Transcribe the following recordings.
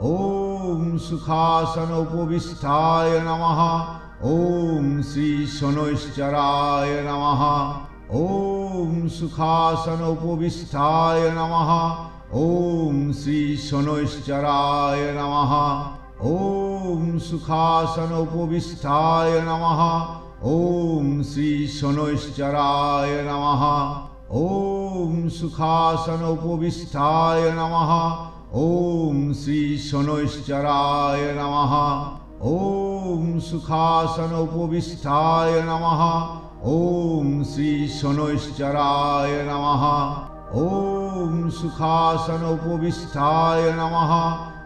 ওম সুখাসন উপবিষ্টায় নমঃ। ওম শ্রী শনৈশ্চরায় নমঃ। ওম সুখাসন উপবিষ্টায় নমঃ। ওম শ্রী শনৈশ্চরায় নমঃ। ওম সুখাসন উপবিষ্টায় নমঃ। ওম শ্রী শনৈশ্চরায় নমঃ। ওম সুখাসন উপবিষ্টায় নমঃ। ওম শ্রী শনৈশ্চরায় নমঃ। ওম সুখাসন উপবিষ্টায় নমঃ। ওম শ্রী শনৈশ্চরায় নমঃ। ওম সুখাসন উপবিষ্টায় নমঃ।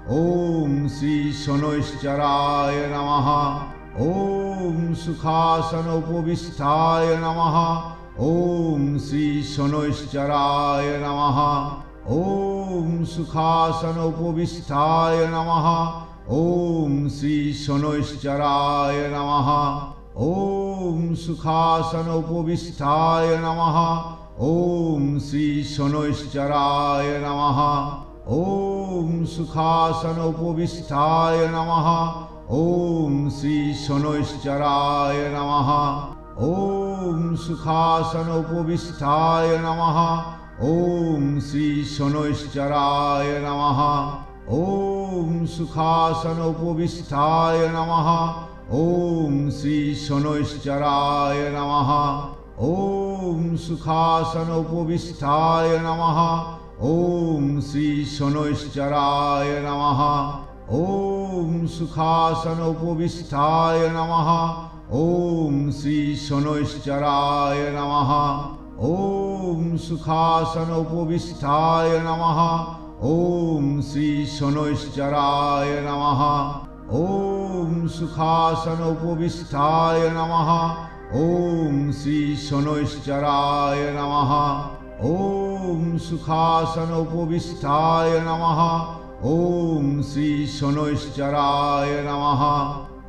ওম শ্রী শনৈশ্চরায় নমঃ। ওম সুখাসন উপবিষ্টায় নমঃ। ওম শ্রী শনৈশ্চরায় নমঃ। ওম সুখাসন উপবিষ্টায় নমঃ। ওম শ্রী শনৈশ্চরায় নমঃ। ওম সুখাসন উপবিষ্টায় নমঃ। ওম শ্রী শনৈশ্চরায় নমঃ। ওম সুখাসন উপবিষ্টায় নমঃ। ওম শ্রী শনৈশ্চরায় নমঃ। ওম সুখাসন উপবিষ্টায় নমঃ। ওম শ্রী শনৈশ্চরায় নমঃ। ওম সুখাসন উপবিষ্ঠায় নমঃ। ওম শ্রী শনৈশ্চরায় নমঃ। ওম সুখাসন উপবিষ্ঠায় নমঃ। ওম শ্রী শনৈশ্চরায় নমঃ। ওম সুখাসন উপবিষ্ঠায় নমঃ। ওম শ্রী শনৈশ্চরায় নমঃ। ওম সুখাসন উপবিষ্টায় নমঃ। ওম শ্রী শনৈশ্চরায় নমঃ। ওম সুখাসন উপবিষ্টায় নমঃ। ওম শ্রী শনৈশ্চরায় নমঃ। ওম সুখাসন উপবিষ্টায় নমঃ। ওম শ্রী শনৈশ্চরায় নমঃ।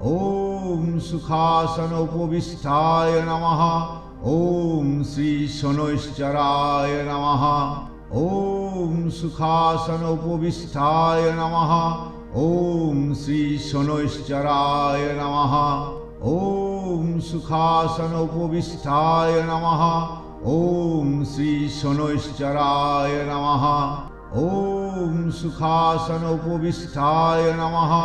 ওম সুখাসন উপবিষ্টায় নমঃ। ॐ श्री शनैश्चराय नमः। ॐ सुखासन उपविष्टाय नमः। ॐ श्री शनैश्चराय नमः। ॐ सुखासन उपविष्टाय नमः। ॐ श्री शनैश्चराय नमः। ॐ सुखासन उपविष्टाय नमः।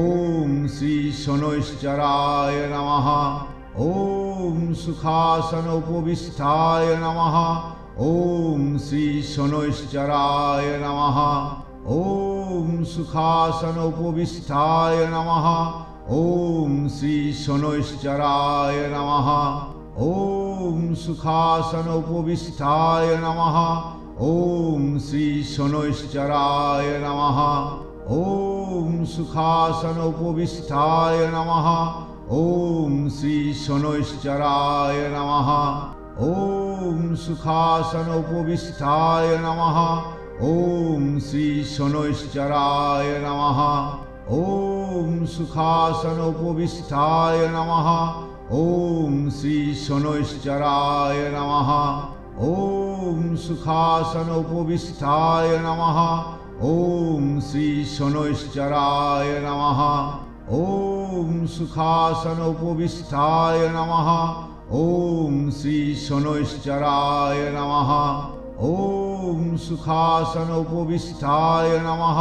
ॐ श्री शनैश्चराय नमः ॐ सुखासन उपविष्टाय नमः ॐ श्री शनैश्चराय नमः ॐ सुखासन उपविष्टाय नमः ॐ श्री शनैश्चराय नमः ॐ सुखासन उपविष्टाय नमः ॐ श्री शनैश्चराय नमः ॐ सुखासन उपविष्टाय नमः ওম শ্রী শনৈশ্চরায় নমঃ। ওম সুখাসন উপবিষ্ঠায় নমঃ। ওম শ্রী শনৈশ্চরায় নমঃ। ওম সুখাসন উপবিষ্ঠায় নমঃ। ওম শ্রী শনৈশ্চরায় নমঃ। ওম সুখাসন উপবিষ্ঠায় নমঃ। ওম শ্রী শনৈশ্চরায় নমঃ। ওম সুখাসন উপবিষ্টায় নমঃ। ওম শ্রী শনৈশ্চরায় নমঃ। ওম সুখাসন উপবিষ্টায় নমঃ।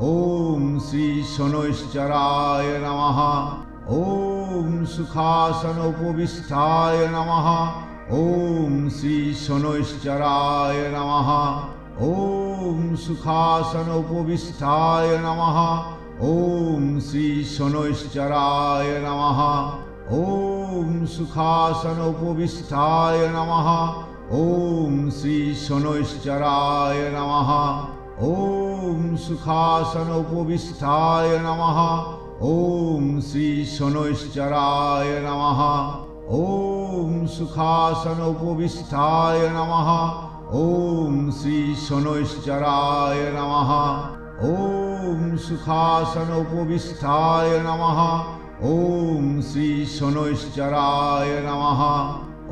ওম শ্রী শনৈশ্চরায় নমঃ। ওম সুখাসন উপবিষ্টায় নমঃ। ওম শ্রী শনৈশ্চরায় নমঃ। ওম সুখাসন উপবিষ্টায় নমঃ। ওম শ্রী শনৈশ্চরায় নমঃ। ওম সুখাসন উপবিষ্টায় নমঃ। ওম শ্রী শনৈশ্চরায় নমঃ। ওম সুখাসন উপবিষ্টায় নমঃ। ওম শ্রী শনৈশ্চরায় নমঃ। ওম সুখাসন উপবিষ্টায় নমঃ। ওম শ্রী শনৈশ্চরায় নমঃ। ॐ सुखासन उपविष्टाय नमः ॐ श्री शनैश्चराय नमः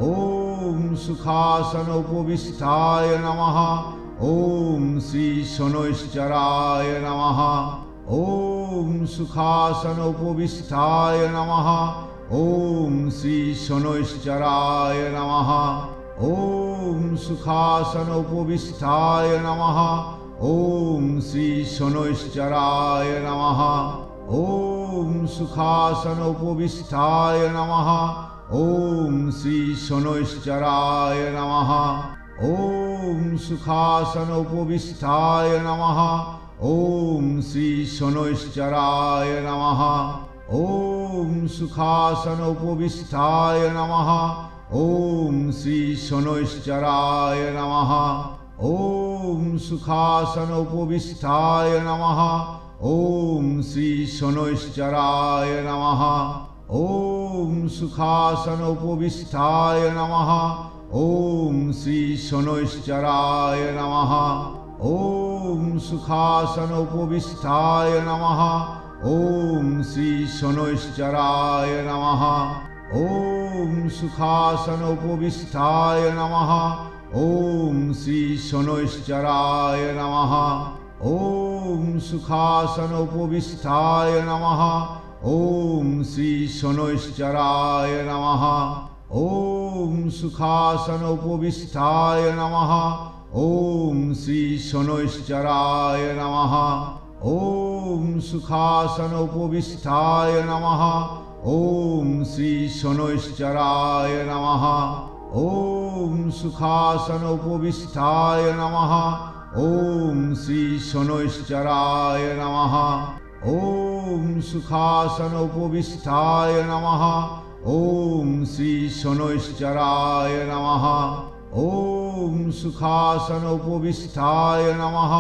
ॐ सुखासन उपविष्टाय नमः ॐ श्री शनैश्चराय नमः ॐ सुखासन उपविष्टाय नमः ॐ श्रीशनैश्चराय नमः ॐ सुखासन उपविष्टाय नमः ওম শ্রী শনৈশ্চরায় নমঃ। ওম সুখাসন উপবিষ্টায় নমঃ। ওম শ্রী শনৈশ্চরায় নমঃ। ওম সুখাসন উপবিষ্টায় নমঃ। ওম শ্রী শনৈশ্চরায় নমঃ। ওম সুখাসন উপবিষ্টায় নমঃ। ওম শ্রী শনৈশ্চরায় নমঃ। ওম সুখাসন উপবিষ্টায় নমঃ। ওম শ্রী শনৈশ্চরায় নমঃ। ওম সুখাসন উপবিষ্টায় নমঃ। ওম শ্রী শনৈশ্চরায় নমঃ। ওম সুখাসন উপবিষ্টায় নমঃ। ওম শ্রী শনৈশ্চরায় নমঃ। ওম সুখাসন উপবিষ্টায় নমঃ। ওম শ্রী শনৈশ্চরায় নমঃ। ওম সুখাসন উপবিষ্ঠায় নমঃ। ওম শ্রী শনৈশ্চরায় নমঃ। ওম সুখাসন উপবিষ্ঠায় নমঃ। ওম শ্রী শনৈশ্চরায় নমঃ। ওম সুখাসন উপবিষ্ঠায় নমঃ। ওম শ্রী শনৈশ্চরায় নমঃ। ওম সুখাসন উপবিষ্টায় নমঃ। ওম শ্রী শনৈশ্চরায় নমঃ। ওম সুখাসন উপবিষ্টায় নমঃ। ওম শ্রী শনৈশ্চরায় নমঃ। ওম সুখাসন উপবিষ্টায় নমঃ।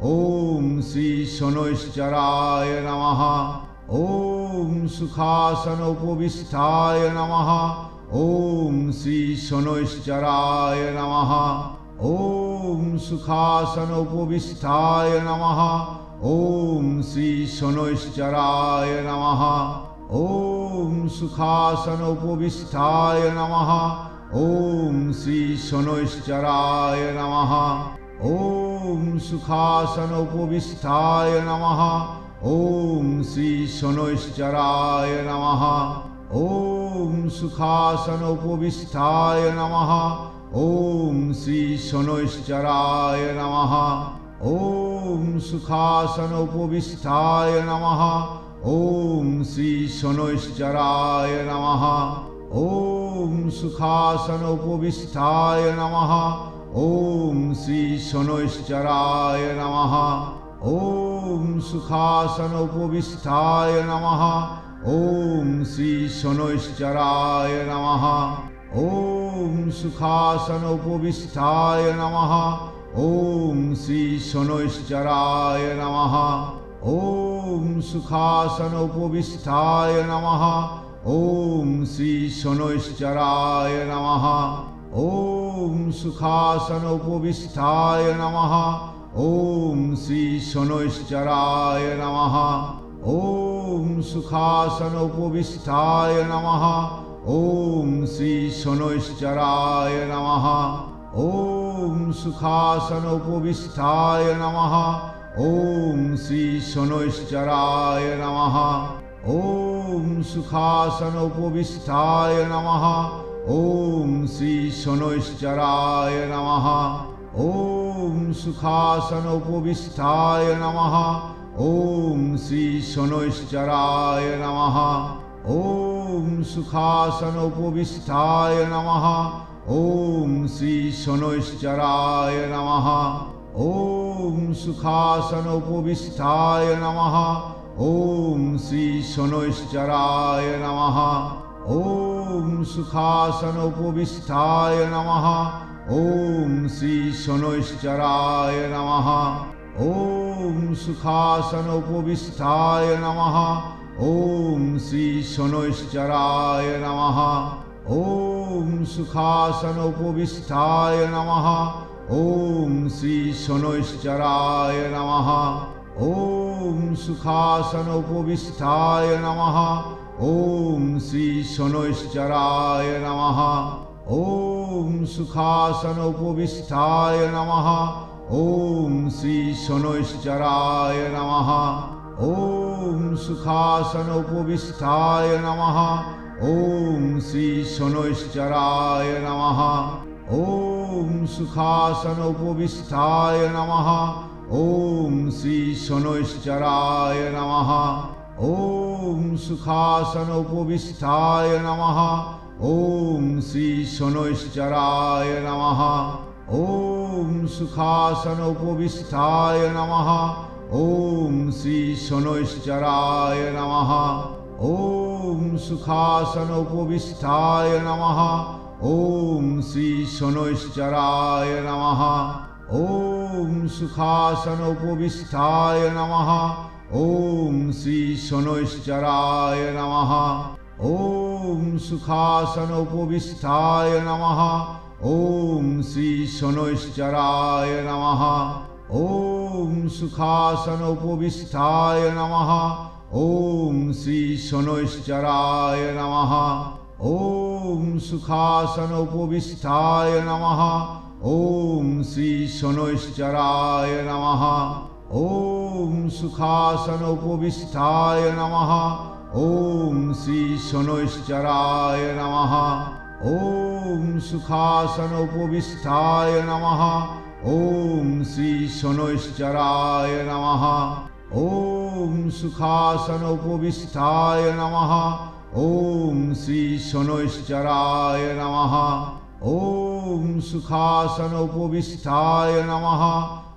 ওম শ্রী শনৈশ্চরায় নমঃ। ওম সুখাসন উপবিষ্টায় নমঃ। ওম শ্রী শনৈশ্চরায় নমঃ। ওম সুখাসন উপবিষ্ঠায় নমঃ। ওম শ্রী শনৈশ্চরায় নমঃ। ওম সুখাসন উপবিষ্ঠায় নমঃ। ওম শ্রী শনৈশ্চরায় নমঃ। ওম সুখাসন উপবিষ্ঠায় নমঃ। ওম শ্রী শনৈশ্চরায় নমঃ। ওম সুখাসন উপবিষ্টায় নমঃ। ওম শ্রী শনৈশ্চরায় নমঃ। ওম সুখাসন উপবিষ্টায় নমঃ। ওম শ্রী শনৈশ্চরায় নমঃ। ওম সুখাসন উপবিষ্টায় নমঃ। ওম শ্রী শনৈশ্চরায় নমঃ। ওম সুখাসন উপবিষ্টায় নমঃ। ওম শ্রী শনৈশ্চরায় নমঃ। ওম সুখাসন উপবিষ্টায় নমঃ। ওম শ্রী শনৈশ্চরায় নমঃ। ওম সুখাসন উপবিষ্টায় নমঃ। ওম শ্রী শনৈশ্চরায় নমঃ। ওম সুখাসন উপবিষ্টায় নমঃ। ওম শ্রী শনৈশ্চরায় নমঃ। ওম সুখাসন উপবিষ্টায় নমঃ। ওম শ্রী শনৈশ্চরায় নমঃ। ওম সুখাসন উপবিষ্টায় নমঃ। ওম শ্রী শনৈশ্চরায় নমঃ। ওম সুখাসন উপবিষ্টায় নমঃ। ওম শ্রী শনৈশ্চরায় নমঃ। ওম সুখাসন উপবিষ্টায় নমঃ। ওম শ্রী শনৈশ্চরায় নমঃ। ওম সুখাসন উপবিষ্টায় নমঃ। ওম শ্রী শনৈশ্চরায় নমঃ। ওম সুখাসন উপবিষ্টায় নমঃ। ওম শ্রী শনৈশ্চরায় নমঃ। ওম সুখাসন উপবিষ্টায় নমঃ। ওম শ্রী শনৈশ্চরায় নমঃ। ওম সুখাসন উপবিষ্টায় নমঃ। ওম শ্রী শনৈশ্চরায় নমঃ। ওম সুখাসন উপবিষ্টায় নমঃ। ওম শ্রী শনৈশ্চরায় নমঃ। ওম সুখাসন উপবিষ্টায় নমঃ। ওম শ্রী শনৈশ্চরায় নমঃ। ওম সুখাসন উপবিষ্টায় নমঃ। ॐ श्रीशोैश्चय नमः। ॐ सुखासन उपविष्टाय नमः। ॐ श्रीशोैश्चराय नमः। ॐ सुखासन उपविष्टाय नमः। ॐ श्रीशोैश्चराय नमः। ॐ सुखासन उपविष्टाय नमः। ॐ श्रीशोणैश्चराय नमः। ॐ श्रीशनैश्चराय नमः ॐ सुखासन उपविष्टाय नमः ॐ श्रीशनैश्चराय नमः ॐ सुखासन उपविष्टाय नमः ॐ श्रीशनैश्चराय नमः ॐ ওম শ্রী শনৈশ্চরায় নমঃ। ওম সুখাসন উপবিষ্টায় নমঃ। ওম শ্রী শনৈশ্চরায় নমঃ। ওম সুখাসন উপবিষ্টায় নমঃ। ওম শ্রী শনৈশ্চরায় নমঃ। ওম সুখাসন উপবিষ্টায় নমঃ। ওম শ্রী শনৈশ্চরায় নমঃ। ওম সুখাসন উপবিষ্টায় নমঃ। ওম শ্রী শনৈশ্চরায় নমঃ। ওম সুখাসন উপবিষ্টায় নমঃ। ওম শ্রী শনৈশ্চরায় নমঃ। ওম সুখাসন উপবিষ্টায় নমঃ।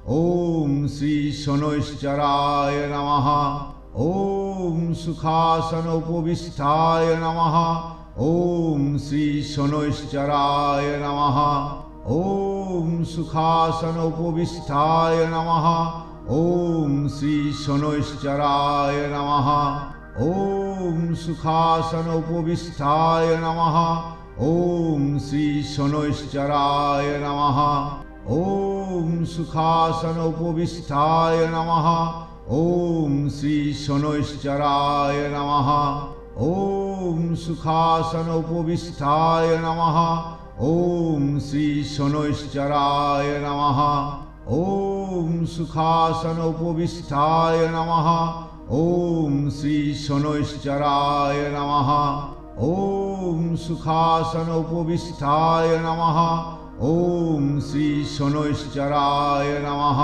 ওম শ্রী শনৈশ্চরায় নমঃ। ওম সুখাসন উপবিষ্টায় নমঃ। ওম শ্রী শনৈশ্চরায় নমঃ। ওম সুখাসন উপবিষ্টায় নমঃ। ওম শ্রী শনৈশ্চরায় নমঃ। ওম সুখাসন উপবিষ্টায় নমঃ। ওম শ্রী শনৈশ্চরায় নমঃ। ওম সুখাসন উপবিষ্টায় নমঃ। ওম শ্রী শনৈশ্চরায় নমঃ। ওম সুখাসন উপবিষ্টায় নমঃ। ওম শ্রী শনৈশ্চরায় নমঃ। ওম সুখাসন উপবিষ্টায় নমঃ। ওম শ্রী শনৈশ্চরায় নমঃ। ওম সুখাসন উপবিষ্টায় নমঃ। ওম শ্রী শনৈশ্চরায় নমঃ।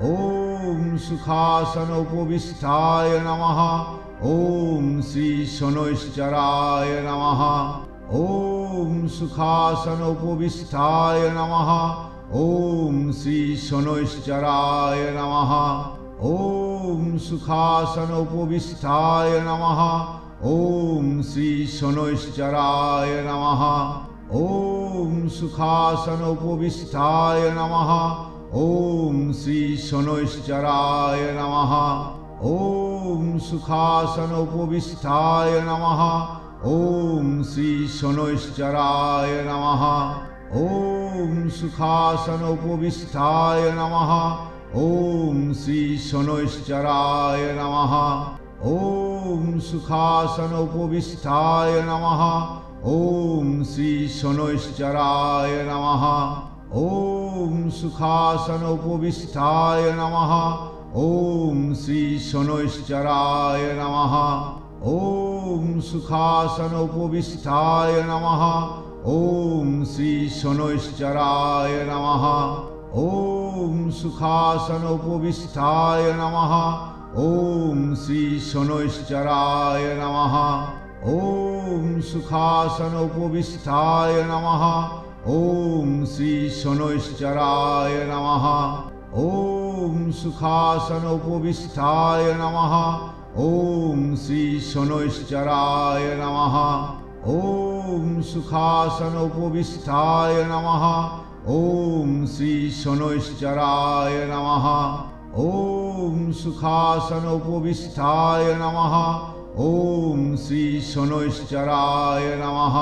ওম সুখাসন উপবিষ্টায় নমঃ। ওম শ্রী শনৈশ্চরায় নমঃ। ওম সুখাসন উপবিষ্ঠায় নমঃ। ওম শ্রী শনৈশ্চরায় নমঃ। ওম সুখাসন উপবিষ্ঠায় নমঃ। ওম শ্রী শনৈশ্চরায় নমঃ। ওম সুখাসন উপবিষ্ঠায় নমঃ। ওম শ্রী শনৈশ্চরায় নমঃ। ওম ॐ सुखासन उपविष्टाय नमः ॐ श्रीशनैश्चराय नमः ॐ सुखासन उपविष्टाय नमः ॐ श्रीशनैश्चराय नमः ॐ सुखासन उपविष्टाय नमः ॐ श्रीशनैश्चराय नमः ॐ सुखासन उपविष्टाय नमः ॐ श्रीशोैश्चय नमः। ॐ सुखासन उपविष्टाय नमः। ॐ श्रीशोैश्चराय नमः। ॐ सुखासन उपविष्टाय नमः। ॐ श्रीशोैश्चराय नमः। ॐ सुखासन उपविष्टाय नमः। ॐ श्री शनैश्चराय नमः। ॐ सुखासन उपविष्टाय नमः ॐ श्रीशनैश्चराय नमः ॐ सुखासन उपविष्टाय नमः ॐ श्रीशनैश्चराय नमः ॐ सुखासन उपविष्टाय नमः ॐ श्रीशनैश्चराय नमः